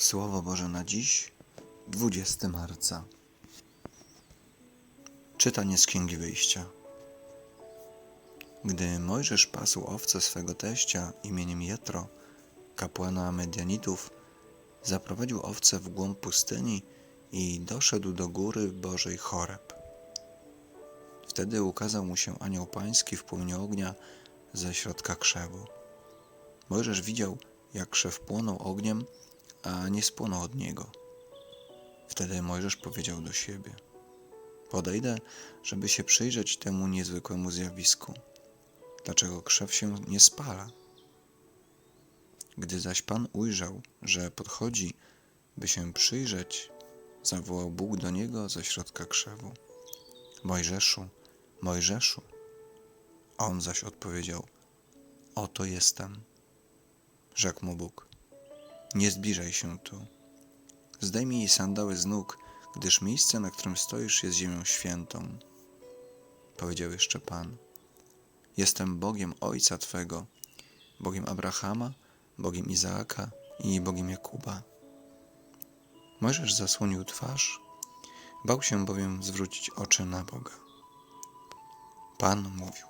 Słowo Boże na dziś, 20 marca. Czytanie z Księgi Wyjścia. Gdy Mojżesz pasł owce swego teścia imieniem Jetro, kapłana Medianitów, zaprowadził owce w głąb pustyni i doszedł do góry Bożej Choreb. Wtedy ukazał mu się anioł pański w płomieniu ognia ze środka krzewu. Mojżesz widział, jak krzew płonął ogniem, a nie spłonął od niego. Wtedy Mojżesz powiedział do siebie: Podejdę, żeby się przyjrzeć temu niezwykłemu zjawisku. Dlaczego krzew się nie spala? Gdy zaś Pan ujrzał, że podchodzi, by się przyjrzeć, zawołał Bóg do niego ze środka krzewu: Mojżeszu, Mojżeszu. On zaś odpowiedział: Oto jestem. Rzekł mu Bóg: Nie zbliżaj się tu. Zdejmij sandały z nóg, gdyż miejsce, na którym stoisz, jest ziemią świętą. Powiedział jeszcze Pan: Jestem Bogiem Ojca Twego, Bogiem Abrahama, Bogiem Izaaka i Bogiem Jakuba. Mojżesz zasłonił twarz, bał się bowiem zwrócić oczy na Boga. Pan mówił: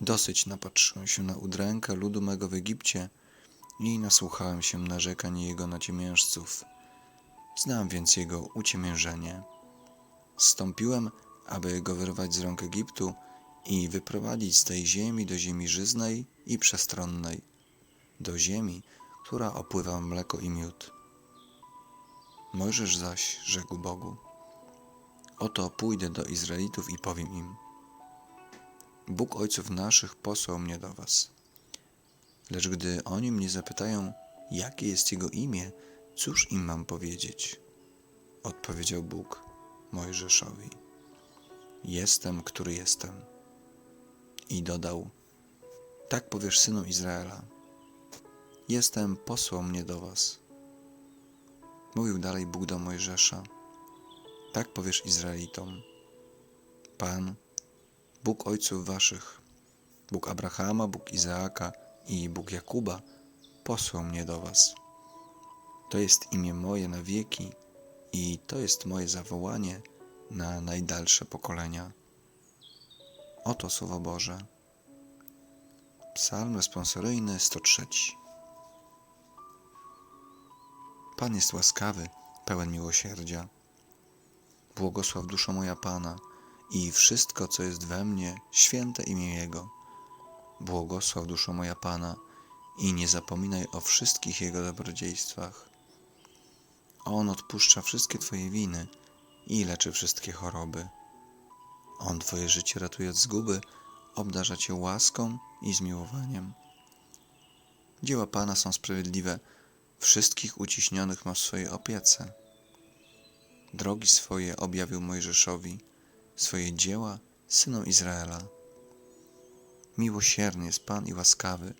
Dosyć napatrzyłem się na udrękę ludu mego w Egipcie i nasłuchałem się narzekań jego naciemiężców. Znam więc jego uciemiężenie. Zstąpiłem, aby go wyrwać z rąk Egiptu i wyprowadzić z tej ziemi do ziemi żyznej i przestronnej, do ziemi, która opływa mleko i miód. Mojżesz zaś rzekł Bogu: Oto pójdę do Izraelitów i powiem im: Bóg ojców naszych posłał mnie do was. Lecz gdy oni mnie zapytają, jakie jest jego imię, cóż im mam powiedzieć? Odpowiedział Bóg Mojżeszowi: Jestem, który jestem. I dodał: Tak powiesz synom Izraela: Jestem, posłał mnie do was. Mówił dalej Bóg do Mojżesza: Tak powiesz Izraelitom: Pan, Bóg ojców waszych, Bóg Abrahama, Bóg Izaaka i Bóg Jakuba, posłał mnie do was. To jest imię moje na wieki i to jest moje zawołanie na najdalsze pokolenia. Oto Słowo Boże. Psalm responsoryjny 103. Pan jest łaskawy, pełen miłosierdzia. Błogosław duszo moja Pana i wszystko, co jest we mnie, święte imię Jego. Błogosław duszo moja Pana i nie zapominaj o wszystkich Jego dobrodziejstwach. On odpuszcza wszystkie Twoje winy i leczy wszystkie choroby. On Twoje życie ratuje od zguby, obdarza Cię łaską i zmiłowaniem. Dzieła Pana są sprawiedliwe, wszystkich uciśnionych ma w swojej opiece. Drogi swoje objawił Mojżeszowi, swoje dzieła synom Izraela. Miłosierny jest Pan i łaskawy,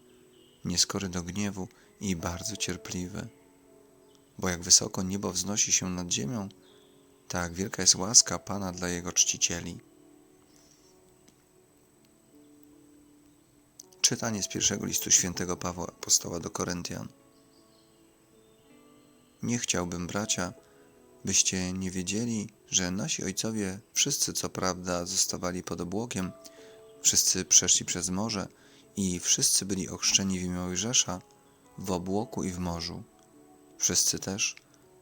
nieskory do gniewu i bardzo cierpliwy. Bo jak wysoko niebo wznosi się nad ziemią, tak wielka jest łaska Pana dla Jego czcicieli. Czytanie z pierwszego listu świętego Pawła Apostoła do Koryntian. Nie chciałbym, bracia, byście nie wiedzieli, że nasi ojcowie wszyscy co prawda zostawali pod obłokiem, wszyscy przeszli przez morze i wszyscy byli ochrzczeni w imię w obłoku i w morzu. Wszyscy też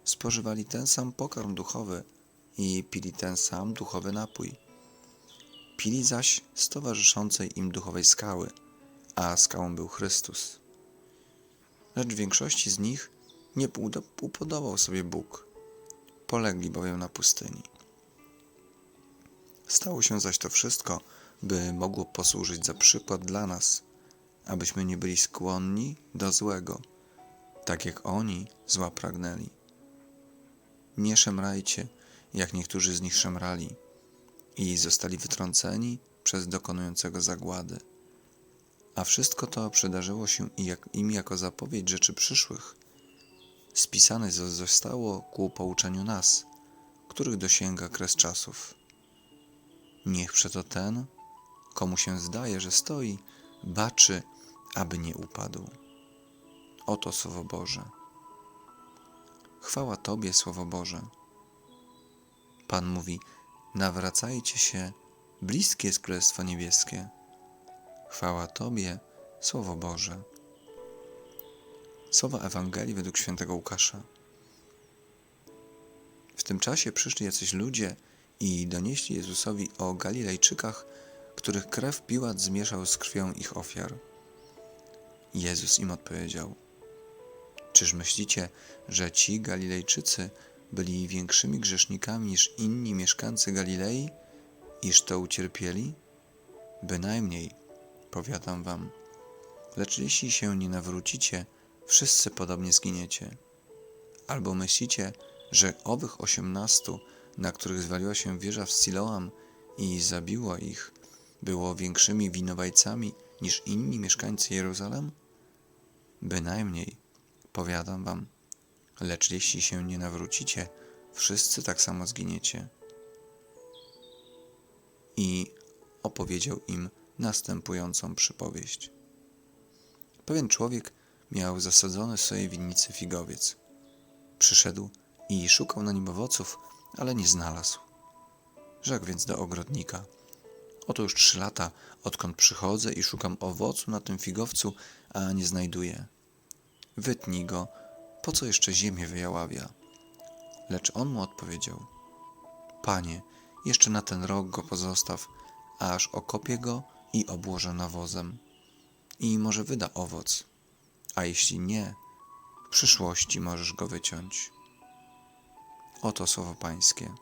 spożywali ten sam pokarm duchowy i pili ten sam duchowy napój. Pili zaś z towarzyszącej im duchowej skały, a skałą był Chrystus. Lecz większości z nich nie upodobał sobie Bóg, polegli bowiem na pustyni. Stało się zaś to wszystko, by mogło posłużyć za przykład dla nas, abyśmy nie byli skłonni do złego, tak jak oni zła pragnęli. Nie szemrajcie, jak niektórzy z nich szemrali i zostali wytrąceni przez dokonującego zagłady. A wszystko to przydarzyło się im jako zapowiedź rzeczy przyszłych. Spisane zostało ku pouczeniu nas, których dosięga kres czasów. Niech przeto ten, komu się zdaje, że stoi, baczy, aby nie upadł. Oto Słowo Boże. chwała Tobie, Słowo Boże. Pan mówi: Nawracajcie się, bliskie jest Królestwo Niebieskie. Chwała Tobie, Słowo Boże. Słowa Ewangelii według świętego Łukasza. W tym czasie przyszli jacyś ludzie i donieśli Jezusowi o Galilejczykach, których krew Piłat zmieszał z krwią ich ofiar. Jezus im odpowiedział: Czyż myślicie, że ci Galilejczycy byli większymi grzesznikami niż inni mieszkańcy Galilei, iż to ucierpieli? Bynajmniej, powiadam wam. Lecz jeśli się nie nawrócicie, wszyscy podobnie zginiecie. Albo myślicie, że owych osiemnastu, na których zwaliła się wieża w Siloam i zabiło ich, było większymi winowajcami niż inni mieszkańcy Jeruzalem? Bynajmniej, powiadam wam, lecz jeśli się nie nawrócicie, wszyscy tak samo zginiecie. I opowiedział im następującą przypowieść. Pewien człowiek miał zasadzony w swojej winnicy figowiec. Przyszedł i szukał na nim owoców, ale nie znalazł. Rzekł więc do ogrodnika: Oto już trzy lata, odkąd przychodzę i szukam owocu na tym figowcu, a nie znajduję. Wytnij go, po co jeszcze ziemię wyjaławia? Lecz on mu odpowiedział: Panie, jeszcze na ten rok go pozostaw, aż okopię go i obłożę nawozem. I może wyda owoc, a jeśli nie, w przyszłości możesz go wyciąć. Oto słowo Pańskie.